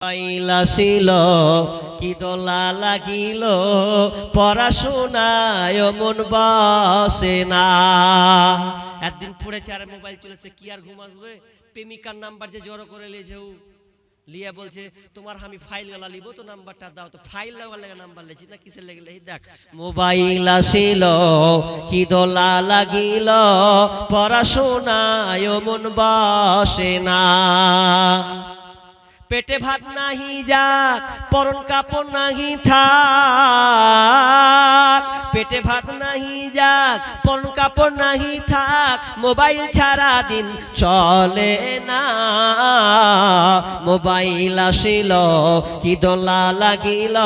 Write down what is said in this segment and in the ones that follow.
পাইলাছিল কি দোলা লাগিল, পড়াশোনায় মন বসে না। একদিন পড়েছে আর মোবাইল চলেছে, কি আর ঘুম আসবে? প্রেমিকার নাম্বার যে জড়ো করে লিয়েছে ও। লিয়া বলছে, তোমার আমি ফাইল গলা লিব, তো নাম্বারটা দাও। তো ফাইল লাগা লেগে নাম্বার লেছি, না কিসের লেগে লেখি দেখ, মোবাইল আসিল, কি দোলা লাগিল, পড়াশোনায় মন বসে না। পেটে ভাত নাহি যাক, পরন কাপড় নাহি থাক। পেটে ভাত নাহি যাক, পরন কাপড় নাহি থাক, মোবাইল ছাড়া দিন চলে না। মোবাইল আসিল, কি দোলা লাগিল,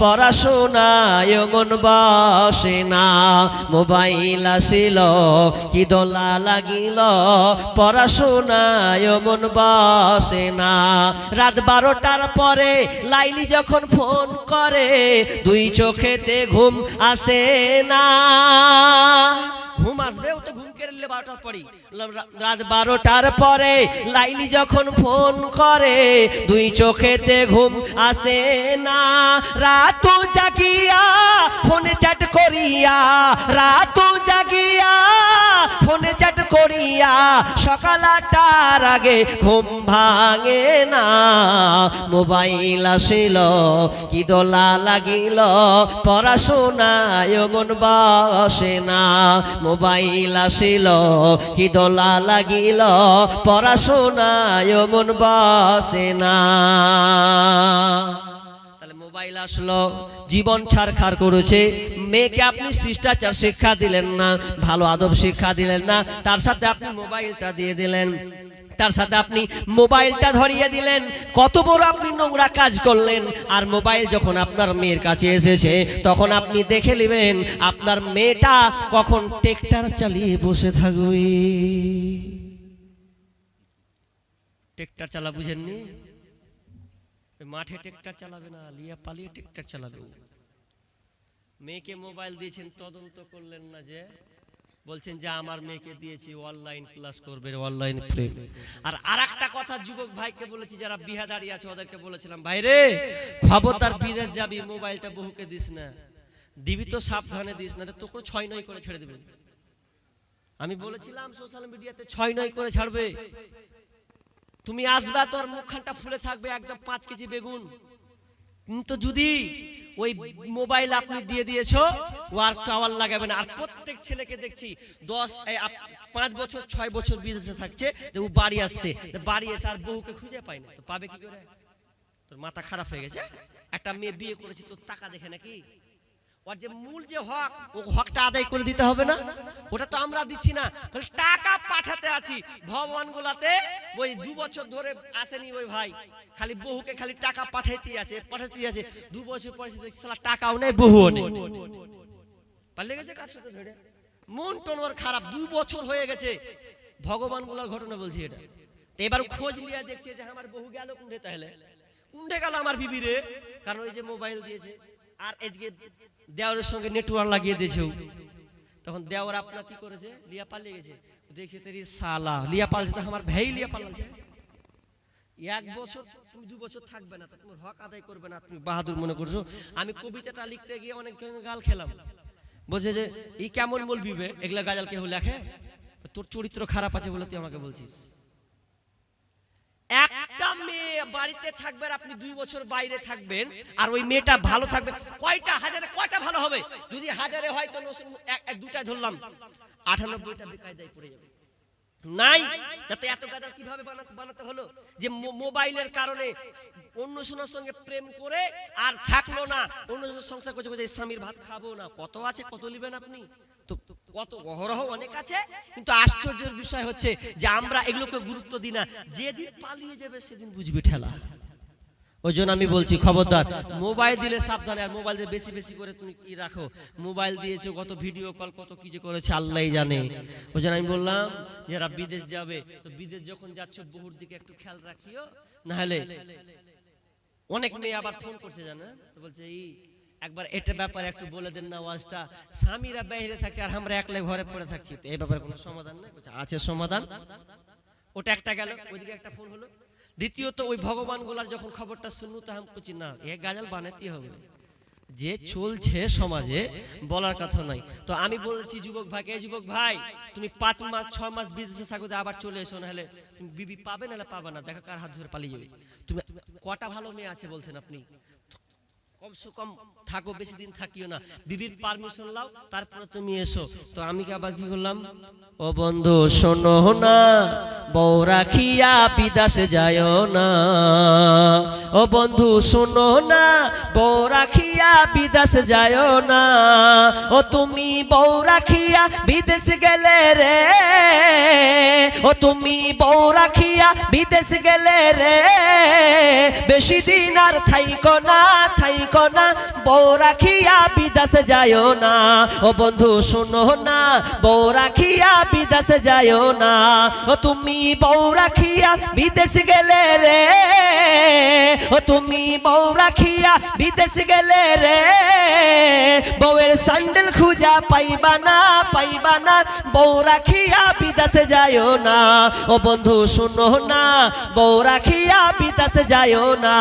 পড়াশোনায় মন বসে না। মোবাইল আসিল, কি দোলা লাগিল, পড়াশোনায় মন বসে না। রাত বারোটার পরে লাইলি যখন ফোন করে, দুই চোখেতে ঘুম আসে না। ঘুম আসবে ও তো রাত বারোটার পরে লাইলি ফোন করে, দুই চোখেতে ঘুম আসে না। রাত জাগিয়া ফোনে ফোনে সকাল আটটার আগে ঘুম ভাঙে না। মোবাইল আসিল, কি দোলা লাগিল, পড়াশোনায় মন বসে না। মোবাইল আসিল কি দোলা লাগিল পড়াশোনায় মন বসে না। মোবাইল আসলো, জীবন ছাড়খাড় করেছে। মেয়েকে আপনি শিষ্টাচার শিক্ষা দিলেন না, ভালো আদব শিক্ষা দিলেন না, তার সাথে আপনি মোবাইলটা দিয়ে দিলেন। তার সাথে আপনি মোবাইলটা ধরিয়ে দিলেন। কত বড় আপনি নোংরা কাজ করলেন। আর মোবাইল যখন আপনার মেয়ের কাছে এসেছে, তখন আপনি দেখে নেবেন, আপনার মেয়েটা কখন টেকটার চালিয়ে বসে থাকবে। টেকটার চালা বুঝেননি? মাঠে ট্রেক্টর চালাবে না, লিয়া পালিয়ে ট্রেক্টর চালাবে। মেয়েকে মোবাইল দিয়েছেন, তদন্ত করলেন না যে বলছেন, যে আমার মেয়েকে দিয়েছি অনলাইন ক্লাস করবে অনলাইন প্রেম আর আরেকটা কথা যুবক ভাইকে বলেছি, যারা বিহা দাঁড়িয়ে আছে, ওদেরকে বলেছিলাম ভাই রে খবরদার বিদেশ যাবি, মোবাইলটা বহুকে দিস না। দিবি তো সাবধানে দিস না তোকে ছয় নয় করে ছেড়ে দেবে। আমি বলেছিলাম, সোশ্যাল মিডিয়াতে ছয় নয় করে ছাড়বে। তুমি আসবে, তোর মুখখানটা ফুলে থাকবে, একদম পাঁচ কেজি বেগুন। কিন্তু যদি ওই মোবাইল আপনি দিয়ে দিয়েছ ও আর টাওয়ার লাগাবে না। আর প্রত্যেক ছেলেকে দেখছি দশ পাঁচ বছর, ছয় বছর বিদেশে থাকছে ও বাড়ি আসছে। বাড়ি এসে আর বউকে খুঁজে পায় না। তো পাবে কি করে? তোর মাথা খারাপ হয়ে গেছে? একটা মেয়ে বিয়ে করেছি, তোর টাকা দেখে নাকি? ওর যে মূল যে হক ও হকটা আদায় করে দিতে হবে না? ওটা তো আমরা দিচ্ছি না। টাকা পাঠাতে আছি। ভগবান গুলাতে ওই দু বছর ধরে আসেনি ওই ভাই। খালি বহুকে খালি টাকা পাঠাইতে আছে পাঠাইতে আছে। দু বছর পরে টাকাও নেই বহুও নেই। গেছে কার সাথে ধরে? মন টন ওর খারাপ দু বছর হয়ে গেছে। ভগবানগুলার ঘটনা বলছি এটা। তো এবার খোঁজ লিয়া দেখছে যে আমার বহু গেল কুন্ডে তাহলে। কুন্ডে গেল আমার বিবি রে। কারণ ওই যে মোবাইল দিয়েছে। আর দেওয়ারের সঙ্গে নেটওয়ার্ক লাগিয়ে দিয়েছে তখন দেওয়ার আপনার কি করেছে? লিয়া পালিয়ে গেছে। দেখছে সালা। লিয়া পালছে আমার লিয়া পালাচ্ছে। এক বছর, তুমি দু বছর থাকবে না, তোমার হক আদায় করবে না, তুমি বাহাদুর মনে করছ। আমি কবিতাটা লিখতে গিয়ে অনেক গাল খেলাম। বলছে যে, ই কেমন বলবি এগুলা গাজাল কেউ লেখে? তোর চরিত্র খারাপ আছে বলে তুই আমাকে বলছিস। মেয়ে বাড়িতে থাকবে আপনি দুই বছর বাইরে থাকবেন, আর ওই মেয়েটা ভালো থাকবে। কয়টা হাজারে, কয়টা ভালো হবে? যদি হাজারে হয় তো দুটায় ধরলাম। আটানব্বইটা বেকায়দায় পড়ে যাবে। নাই? যাতে এত গাদার কীভাবে বানাতে হলো? যে মোবাইলের কারণে অন্য সোনার সঙ্গে প্রেম করে আর থাকল না, অন্য সংসার করছে স্বামীর ভাত খাব না। কত আছে, কত নেবেন আপনি? তো কত অহরহ অনেক আছে, কিন্তু আশ্চর্যের বিষয় হচ্ছে যে আমরা এগুলোকে গুরুত্ব দিই না। যেদিন পালিয়ে যাবে সেদিন বুঝবি ঠেলা। ওই জন্য আমি বলছি, খবরদার, মোবাইল দিলে সাবধানে, আর মোবাইল দিয়ে বেশি বেশি করে তুমি কি রাখো। মোবাইল দিয়েছ, কত ভিডিও কল, কত কি যে করেছে আল্লাহ জানে। ওই জন্য আমি বললাম যারা বিদেশ যাবে, তো বিদেশ যখন যাচ্ছ বহুর দিকে একটু খেয়াল রাখিও। না হলে অনেক মেয়ে আবার ফোন করছে, জানা? বলছে, এই একবার এটা ব্যাপারে একটু বলে দেন না ওয়াজটা স্বামীরা বাইরে থাকছে আর আমরা একলা ঘরে পড়ে থাকছি। তো এই ব্যাপারে কোনো সমাধান নেই? আছে সমাধান। ওটা একটা গেল, ওইদিকে একটা ফোন হলো। দ্বিতীয়ত, ওই ভগবান গোলার যখন খবরটা শুনলু, তো আমি বলছি, না, এ গাজাল বানাতেই হবে। যে চলছে সমাজে, বলার কথা নয় তো আমি বলছি, যুবক ভাই কে যুবক ভাই, তুমি পাঁচ মাস ছ মাস বিদেশে থাকো আবার চলে এসো, নাহলে তুমি বিবি পাবে, নাহলে পাবে না। দেখা কার হাত ধরে পালিয়ে যাবে। তুমি, কটা ভালো মেয়ে আছে বলছেন আপনি? কমসে কম থাকো, বেশি দিন থাকিও না। বিবির পারমিশন লাও তারপরে তুমি এসো। তো আমি আবার কি করলাম? ও বন্ধু, শোনো না, বউ রাখিয়া বিদাসে যায় না। ও বন্ধু, শোনো না, বউ রাখিয়া যায় না। ও তুমি বউ রাখিয়া বিদেশ তুমি বউ রাখিয়া বিদেশ গেলে রে। বেশি দিন আর থাইকো না থাইকো না। বউ রাখিয়া বিদেশ যায় না। ও বন্ধু, শোনো না। বউ রাখিয়া বিদেশ যায় না। ও তুমি বউ রাখিয়া বিদেশ গেলে রে। ও তুমি বউ রাখিয়া বিদেশ গেলে রে। বউয়ের স্যান্ডেল খুঁজা পাইবা না পাইবা না। বউ রাখিয়া বিদেশে যায় না। ও বন্ধু, শুনো না, বউ রাখিয়া বিদেশে যায় না।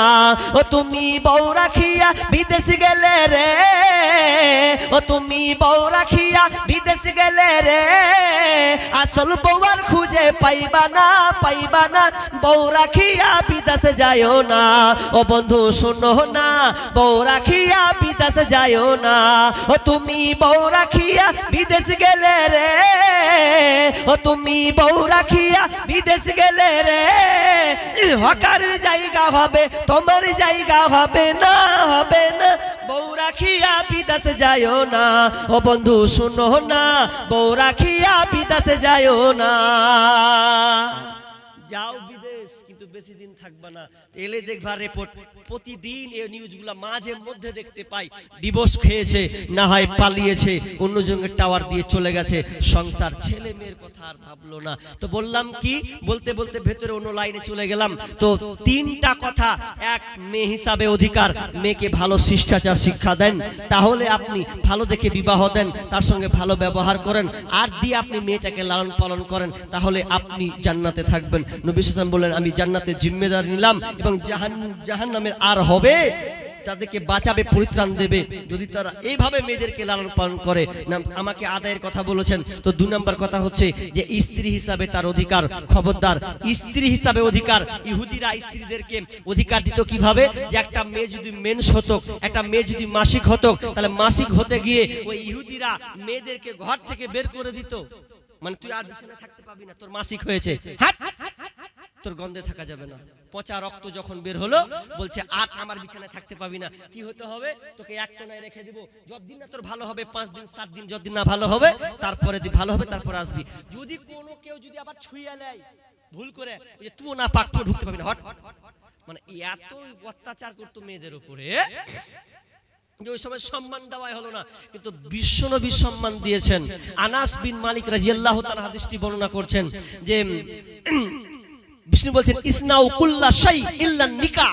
ও তুমি বউ রাখিয়া বিদেশ গেলে রে। ও তুমি বউ রাখিয়া বিদেশ গেলে রে। আসল বউয়ার খুঁজে পাইবা না পাইবা না। বউ রাখিয়া বিদেশে যায় না। ও বন্ধু, শোনো না, বউ রাখিয়া বিদেশে যায় না। ও তুমি বউ রাখিয়া বিদেশ গেলে রে। ও তুমি বউ রাখিয়া বিদেশ গেলে রে। হকার জায়গা হবে, তোমার জায়গা হবে না হবে না। বউ রাখিয়া বিদেশ যায় না। ও বন্ধু, শুনো না, বউ রাখিয়া বিদেশ যায় না। যাও বেশি দিন থাকবে না। এলে দেখবা রিপোর্ট প্রতিদিন এই নিউজগুলো মাঝে মধ্যে দেখতে পাই। ডিভোর্স খেয়েছে, না হয় পালিয়েছে অন্য জনের টাওয়ার দিয়ে চলে গেছে, সংসার, ছেলে মেয়ের কথা আর ভাবলো না। তো বললাম কি, বলতে বলতে ভেতরে অন্য লাইনে চলে গেলাম। তো তিনটা কথা, এক, মেয়ে হিসাবে অধিকার, মেয়েকে ভালো শিষ্টাচার শিক্ষা দেন, তাহলে আপনি ভালো দেখে বিবাহ দেন, তার সঙ্গে ভালো ব্যবহার করেন, আর দিয়ে আপনি মেয়েটাকে লালন পালন করেন, তাহলে আপনি জান্নাতে থাকবেন। নবী বললেন, আমি জান্নাতের জিম্মেদার নিলাম এবং জাহান জাহান নামের আর হবে, তাদেরকে বাঁচাবে, পরিত্রাণ দেবে। যদি তারা এইভাবে মেয়েদেরকে লালন পালন করে আমাকে আদায়ের কথা বলেছেন, তো দু নম্বর কথা হচ্ছে যে স্ত্রী হিসাবে তার অধিকার। খবরদার, স্ত্রী হিসাবে অধিকার। ইহুদিরা স্ত্রীদেরকে অধিকার দিত কীভাবে? যে একটা মেয়ে যদি মেন্স হতো, একটা মেয়ে যদি মাসিক হতো, তাহলে মাসিক হতে গিয়ে ওই ইহুদিরা মেয়েদেরকে ঘর থেকে বের করে দিত। মানে তুই আর বিছানায় থাকতে পাবি না, তোর মাসিক হয়েছে। হাট! তোর গন্ধে থাকা যাবে না। পচা রক্ত যখন বের হলো, বলছে, আর আমার বিছানায় থাকতে পাবি না। কি হতে হবে? তোকে এক কোনায় রেখে দিব। যতদিন না তোর ভালো হবে, পাঁচ দিন, সাত দিন, যতদিন না ভালো হবে, তারপরে তুই ভালো হবে, তারপর আসবি। যদি কোনো কেউ যদি আবার ছুঁয়ে নেয়, ভুল করে, ওই যে তুই না পাক তুই ঢুকতে পাবি না, হট। মানে এত অত্যাচার করতো মেয়েদের উপরে, যে ওই সময় সম্মান দেওয়াই হলো না। কিন্তু বিশ্বনবী সম্মান দিয়েছেন। আনাস বিন মালিক রাজিয়াল্লাহ তাআলা হাদিসটি বর্ণনা করছেন যে বিষ্ণু বলছেন, ইসনাউ কুল্লা শাই ইল্লা নিকা।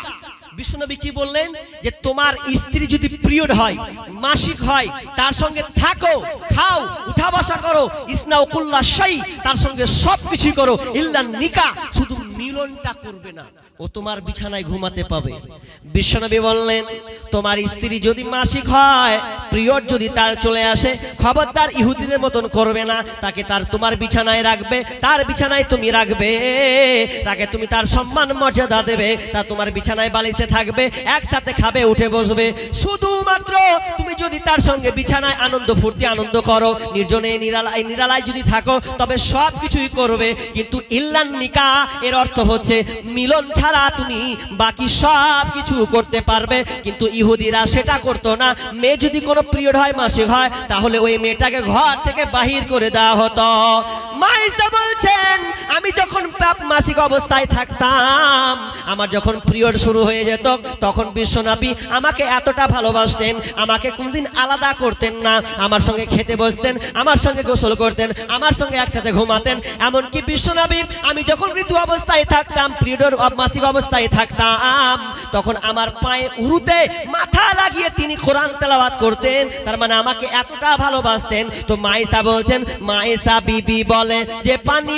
বিষ্ণুনবী কি বললেন? যে তোমার স্ত্রী যদি পিরিয়ড হয়, মাসিক হয়, তার সঙ্গে থাকো, খাও, উঠা বসা করো, ইসনাউ কুল্লা শাই, তার সঙ্গে সব কিছুই করো, ইল্লা নিকা। শুধু মিলনটা করবে না। ও তোমার বিছানায় ঘুমাতে পাবে। বিশ্বনবী বললেন, তোমার স্ত্রী যদি মাসিক হয় পিরিয়ড যদি তার চলে আসে, খবরদার ইহুদিদের মতন করবে না। তাকে তার তোমার বিছানায় রাখবে, তার বিছানায় তুমি রাখবে। তাকে তুমি তার সম্মান মর্যাদা দেবে। তা তোমার বিছানায় বালিশে থাকবে, একসাথে খাবে, উঠে বসবে। শুধুমাত্র তুমি যদি তার সঙ্গে বিছানায় আনন্দ ফুর্তি আনন্দ করো, নির্জনে নিরালায় নিরালায় যদি থাকো, তবে সব কিছুই করবে। কিন্তু ইল্লান নিকা, এর অর্থ হচ্ছে মিলন ছাড়া তুমি বাকি সব কিছু করতে পারবে। কিন্তু ইহুদিরা সেটা করতো না। মেয়ে যদি কোনো পিরিয়ড হয়, মাসিক হয়, তাহলে ওই মেয়েটাকে ঘর থেকে বাহির করে দেওয়া হতো। মাইসা বলছেন, আমি যখন মাসিক অবস্থায় থাকতাম, আমার যখন পিরিয়ড শুরু হয়ে যেত, তখন বিশ্বনাপী আমাকে এতটা ভালোবাসতেন, আমাকে কোনদিন আলাদা করতেন না, আমার সঙ্গে খেতে বসতেন, আমার সঙ্গে গোসল করতেন, আমার সঙ্গে একসাথে ঘুমাতেন। এমনকি বিশ্বনাবী, আমি যখন ঋতু অবস্থায় থাকতাম পিরিয়ড মাসিক অবস্থায় থাকতাম, তখন আমার পায়ে উরুতে মাথা লাগিয়ে তিনি কোরআন তেলাওয়াত করতেন। তার মানে আমাকে এতটা ভালোবাসতেন। তো মাইসা বলছেন মাইসা বিবি বল বলে, যে পানি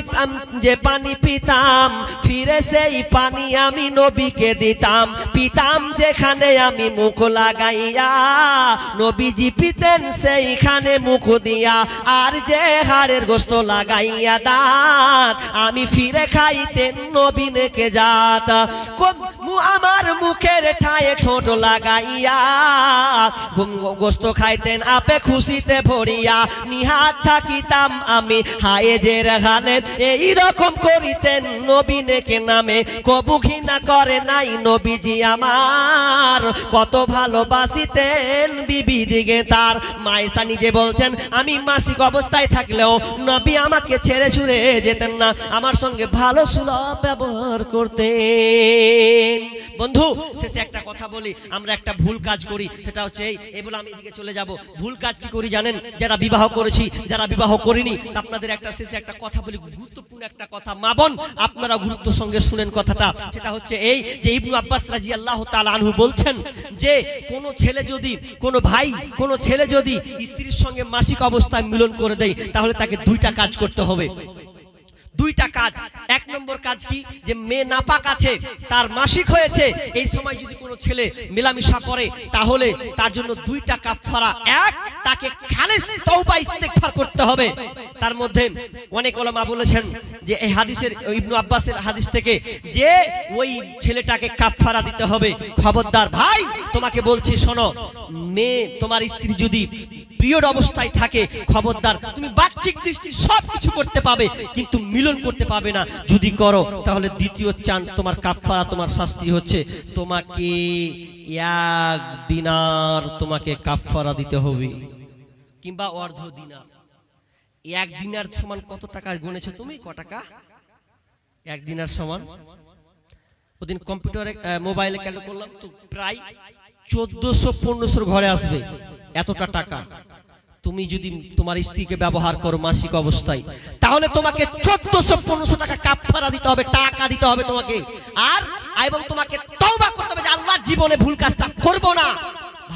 যে পানি পিতাম, ফিরে সেই পানি আমি নবীকে দিতাম। পিতাম যেখানে আমি মুখ লাগাইয়া, নবীজি পিতেন সেইখানে মুখ দিয়া। আর যে হাড়ের গোস্ত লাগাইয়া দাঁত, আমি ফিরে খাইতেন নবী নেকে যাত মু- আমার মুখের ঠায়ে ঠোঁট লাগাইয়া গোস্ত খাইতেন আপে খুশিতে ভরিয়া। নিহাত থাকিতাম আমি হায়ে যে রেখালে এই রকম করিতেন নবী নেকে নামে। কবু ঘৃণা করে নাই নবীজি আমার, কত ভালোবাসিতেন বিবি দিকে তার। মাইসা নিজে বলছেন, আমি মাসিক অবস্থায় থাকলেও নবী আমাকে ছেড়ে ছুড়ে যেতেন না। আমার সঙ্গে ভালো সুলভ ব্যবহার করতেন। বন্ধু, শেষে একটা কথা বলি, আমরা একটা ভুল কাজ করি, সেটা হচ্ছে এই বলে আমি এদিকে চলে যাব। ভুল কাজ কি করি জানেন? যারা বিবাহ করেছি, যারা বিবাহ করিনি, আপনাদের একটা শেষে একটা কথা বলি, গুরুত্বপূর্ণ একটা কথা। মা বোন আপনারা গুরুত্ব সঙ্গে শুনেন কথাটা। সেটা হচ্ছে এই যে ইবনু আব্বাস রাজি আল্লাহ আনহু বলছেন যে, কোন ছেলে যদি, কোন ভাই, কোন ছেলে যদি স্ত্রীর সঙ্গে মাসিক অবস্থায় মিলন করে দেয়, তাহলে তাকে দুইটা কাজ করতে হবে। দুইটা কাজ। এক নম্বর কাজ কি? যে মেয়ে নাপাক আছে, তার মাসিক হয়েছে। এই সময় যদি কোনো ছেলে মেলামেশা করে, তাহলে তার জন্য দুইটা কাফারা এক, তাকে খালিস তওবা ইস্তেগফার করতে হবে। তার মধ্যে অনেক ওলামা বলেছেন যে এই হাদিসের, ইবনু আব্বাসের হাদিস থেকে যে ওই ছেলেটাকে কাফারা দিতে হবে। খবরদার, ভাই, তোমাকে বলছি, শোনো, মেয়ে তোমার স্ত্রী যদি পিরিয়ড অবস্থায় থাকে, খবরদার। তুমি বাহ্যিক দৃষ্টি সব কিছু করতে পাবে, কিন্তু মিলন করতে পাবে না। যদি করো, তাহলে দ্বিতীয় চান তোমার কাফারা তোমার শাস্তি হচ্ছে। তোমাকে এক দিনার তোমাকে কাফারা দিতে হবে। কিংবা অর্ধ দিনার। এক দিনার সমান কত টাকা গুনেছো তুমি? ক টাকা? এক দিনার সমান। ওদিন কম্পিউটারে মোবাইলে ক্যালকুলেট করলাম তো প্রায় চোদ্দশো পনেরোশোর ঘরে আসবে। এতটা টাকা। তুমি যদি তোমার স্ত্রীকে ব্যবহার করো মাসিক অবস্থায়, তাহলে তোমাকে চোদ্দশো পনেরোশো টাকা কাপড়া দিতে হবে, টাকা দিতে হবে তোমাকে। আর এবং তোমাকে তওবা করতে হবে যে আল্লাহ জীবনে ভুল কাজটা করব না।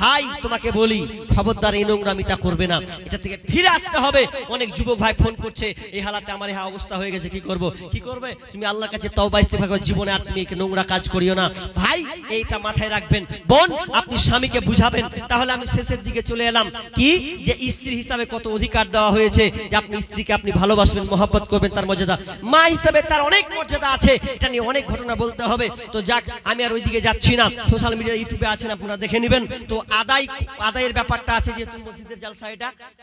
ভাই, তোমাকে বলি, খবরদার এই নোংরামিতা করবে না। এটা থেকে ফিরে আসতে হবে। অনেক যুবক ভাই ফোন করছে এই হালাতে আমার এই অবস্থা হয়ে গেছে, কি করব? কি করবে? তুমি আল্লাহর কাছে তওবা ইস্তেগফার করো, জীবনে আর তুমি নোংরা কাজ করিও না। ভাই এইটা মাথায় রাখবেন। বোন, আপনি স্বামীকে বুঝাবেন। তাহলে আমি শেষের দিকে চলে এলাম। কি? যে স্ত্রী হিসাবে কত অধিকার দেওয়া হয়েছে যে আপনি স্ত্রীকে আপনি ভালোবাসবেন, মহব্বত করবেন তার মর্যাদা। মা হিসাবে তার অনেক মর্যাদা আছে। এটা নিয়ে অনেক ঘটনা বলতে হবে। তো যাক, আমি আর ওইদিকে যাচ্ছি না। সোশ্যাল মিডিয়া ইউটিউবে আছেন, আপনারা দেখে নেবেন। তো আদায়, আদায়ের ব্যাপারটা আছে যেহেতু মসজিদের জালসা এটা। তো